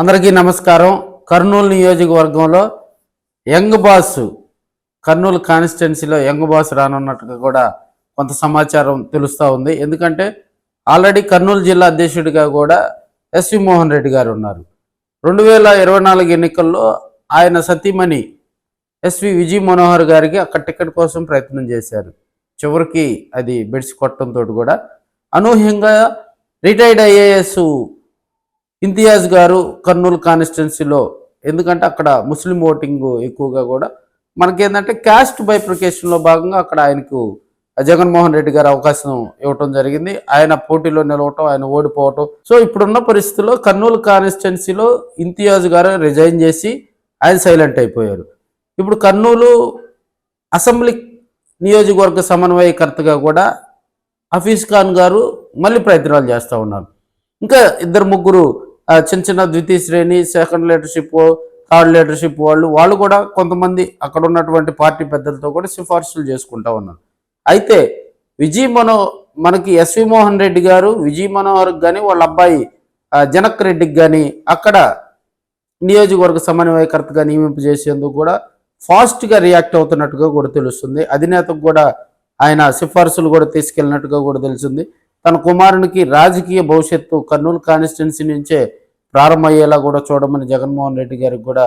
అందరికీ నమస్కారం. కర్నూలు నియోజకవర్గంలో యంగ్ బాస్ కర్నూలు కాన్స్టిట్యున్సీలో యంగ్ బాస్ రానున్నట్టుగా కూడా కొంత సమాచారం తెలుస్తూ ఉంది. ఎందుకంటే ఆల్రెడీ కర్నూలు జిల్లా అధ్యక్షుడిగా కూడా ఎస్వి మోహన్ రెడ్డి గారు ఉన్నారు. రెండు వేల ఇరవై నాలుగు ఎన్నికల్లో ఆయన సతీమణి ఎస్వి విజయ్ మనోహర్ గారికి అక్కడ టికెట్ కోసం ప్రయత్నం చేశారు. చివరికి అది బెడ్స్ కొట్టడంతో కూడా అనూహ్యంగా రిటైర్డ్ ఐఏఎస్ ఇంతియాజ్ గారు కర్నూలు కాన్స్టిట్యున్సీలో ఎందుకంటే అక్కడ ముస్లిం ఓటింగ్ ఎక్కువగా కూడా మనకేంటంటే క్యాస్ట్ బైప్రికేషన్లో భాగంగా అక్కడ ఆయనకు జగన్మోహన్ రెడ్డి గారు అవకాశం ఇవ్వటం జరిగింది. ఆయన పోటీలో నిలవటం ఆయన ఓడిపోవటం. సో ఇప్పుడున్న పరిస్థితుల్లో కర్నూలు కాన్స్టిట్యున్సీలో ఇంతియాజ్ గారు రిజైన్ చేసి ఆయన సైలెంట్ అయిపోయారు. ఇప్పుడు కర్నూలు అసెంబ్లీ నియోజకవర్గ సమన్వయకర్తగా కూడా హఫీజ్ ఖాన్ గారు మళ్ళీ ప్రయత్నాలు చేస్తూ ఉన్నారు. ఇంకా ఇద్దరు ముగ్గురు చిన్న చిన్న ద్వితీయ శ్రేణి సెకండ్ లీడర్షిప్ థర్డ్ లీడర్షిప్ వాళ్ళు వాళ్ళు కూడా కొంతమంది అక్కడ ఉన్నటువంటి పార్టీ పెద్దలతో కూడా సిఫార్సులు చేసుకుంటా ఉన్నారు. అయితే విజయ్ మనో మనకి ఎస్వి మోహన్ రెడ్డి గారు విజయ్ మనోహర్కి కానీ వాళ్ళ అబ్బాయి జనక్ రెడ్డికి కానీ అక్కడ నియోజకవర్గ సమన్వయకర్తగా నియమింపు చేసేందుకు కూడా ఫాస్ట్గా రియాక్ట్ అవుతున్నట్టుగా కూడా తెలుస్తుంది. అధినేతకు కూడా ఆయన సిఫార్సులు కూడా తీసుకెళ్ళినట్టుగా కూడా తెలిసింది తన కుమారునికి రాజకీయ భవిష్యత్తు కర్నూలు కాన్స్టిట్యున్సీ నుంచే ప్రారంభమయ్యేలా కూడా చూడమని జగన్మోహన్ రెడ్డి గారికి కూడా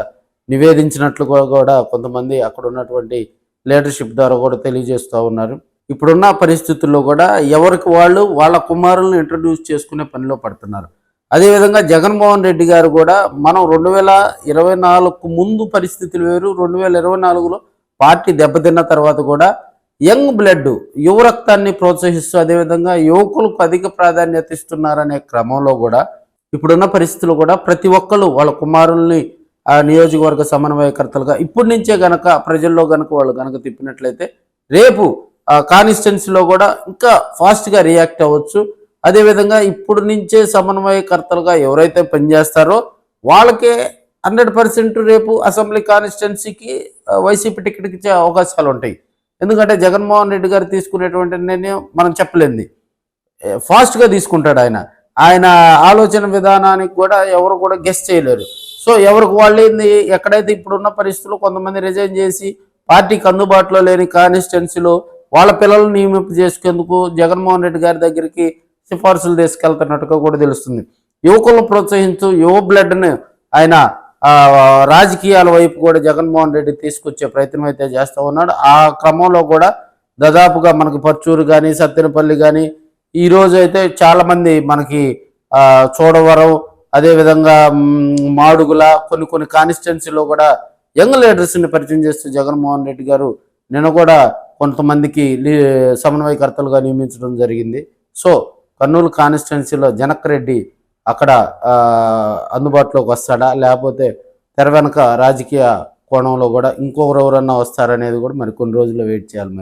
నివేదించినట్లు కూడా- కొంతమంది అక్కడ ఉన్నటువంటి లీడర్షిప్ ద్వారా కూడా తెలియజేస్తూ ఉన్నారు. ఇప్పుడున్న పరిస్థితుల్లో కూడా ఎవరికి వాళ్ళు వాళ్ళ కుమారులను ఇంట్రడ్యూస్ చేసుకునే పనిలో పడుతున్నారు. అదేవిధంగా జగన్మోహన్ రెడ్డి గారు కూడా మనం రెండు వేల ఇరవై నాలుగు ముందు పరిస్థితులు వేరు రెండు వేల ఇరవై నాలుగులో పార్టీ దెబ్బతిన్న తర్వాత కూడా యంగ్ బ్లడ్ యువ రక్తాన్ని ప్రోత్సహిస్తూ అదేవిధంగా యువకులకు అధిక ప్రాధాన్యత ఇస్తున్నారనే క్రమంలో కూడా ఇప్పుడున్న పరిస్థితులు కూడా ప్రతి ఒక్కరు వాళ్ళ కుమారుల్ని ఆ నియోజకవర్గ సమన్వయకర్తలుగా ఇప్పటి నుంచే గనక ప్రజల్లో గనక వాళ్ళు గనక తిప్పినట్లయితే రేపు కాన్స్టిట్యున్సీలో కూడా ఇంకా ఫాస్ట్గా రియాక్ట్ అవ్వచ్చు. అదేవిధంగా ఇప్పుడు నుంచే సమన్వయకర్తలుగా ఎవరైతే పనిచేస్తారో వాళ్ళకే హండ్రెడ్ పర్సెంట్ రేపు అసెంబ్లీ కాన్స్టిట్యున్సీకి వైసీపీ టికెట్కి ఇచ్చే అవకాశాలు ఉంటాయి ఎందుకంటే జగన్మోహన్ రెడ్డి గారు తీసుకునేటువంటి నిర్ణయం మనం చెప్పలేంది. ఫాస్ట్గా తీసుకుంటాడు ఆయన. ఆయన ఆలోచన విధానానికి కూడా ఎవరు కూడా గెస్ట్ చేయలేరు. సో ఎవరికి వాళ్ళు ఏంది ఎక్కడైతే ఇప్పుడున్న పరిస్థితుల్లో కొంతమంది రిజైన్ చేసి పార్టీకి అందుబాటులో లేని కాన్స్టిట్యున్సీలో వాళ్ళ పిల్లలను నియమింపు చేసుకేందుకు జగన్మోహన్ రెడ్డి గారి దగ్గరికి సిఫార్సులు తీసుకెళ్తున్నట్టుగా కూడా తెలుస్తుంది. యువకులను ప్రోత్సహించు యువ బ్లడ్ని ఆయన రాజకీయాల వైపు కూడా జగన్మోహన్ రెడ్డి తీసుకొచ్చే ప్రయత్నం అయితే చేస్తూ ఉన్నాడు. ఆ క్రమంలో కూడా దాదాపుగా మనకి పర్చూరు కానీ సత్తెనపల్లి కానీ ఈరోజు అయితే చాలామంది మనకి చూడవరం అదేవిధంగా మాడుగుల కొన్ని కొన్ని కాన్స్టిట్యున్సీలో కూడా యంగ్ లీడర్స్ని పరిచయం చేస్తూ జగన్మోహన్ రెడ్డి గారు నిన్న కూడా కొంతమందికి లీ- సమన్వయకర్తలుగా నియమించడం జరిగింది. సో కర్నూలు కాన్స్టిట్యున్సీలో జనక్ రెడ్డి అక్కడ అందుబాటులోకి వస్తాడా? లేకపోతే తెర వెనక రాజకీయ కోణంలో కూడా ఇంకొకరు ఎవరన్నా వస్తారనేది కూడా మరి కొన్ని రోజుల్లో వెయిట్ చేయాలి మరి.